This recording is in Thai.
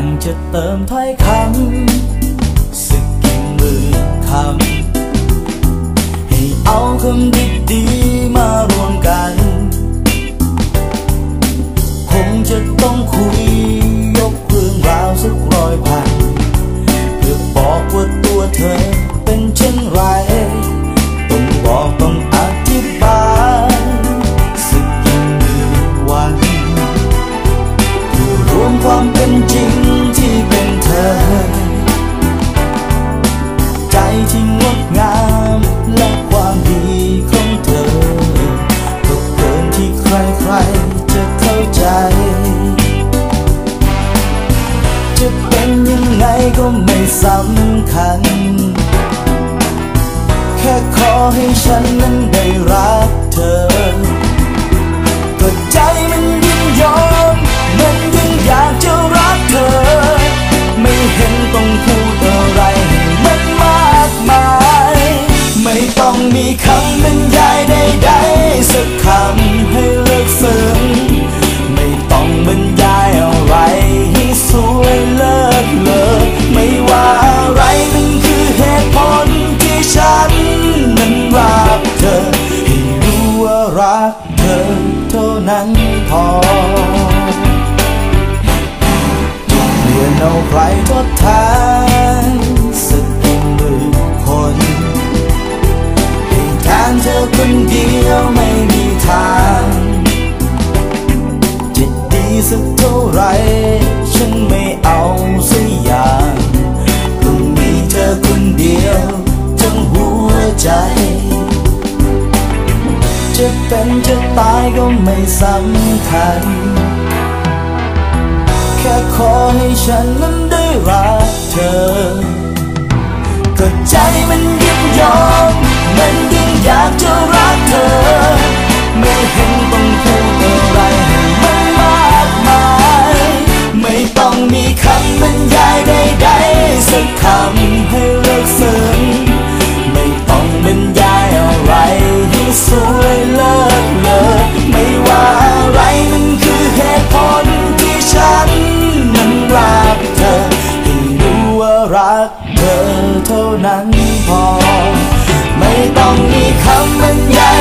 างจะเติมถ้อยคำสึกกี่หมือคำ ให้เอาคำดีดีมารวมกัน คงจะต้องคุย สำคัญ แค่ขอให้ฉันนั้นได้รัก นั้นพอเรยนเอาใครทดแทนสึกเองหรือคนให้แทนเธอคนเดียวไม่มีทาง จิตดีสัก ฉันจะตายก็ไม่สำคัญ แค่ขอให้ฉันนั้นได้รักเธอ รักเธอเท่านั้นพอ ไม่ต้องมีคำบรรยาย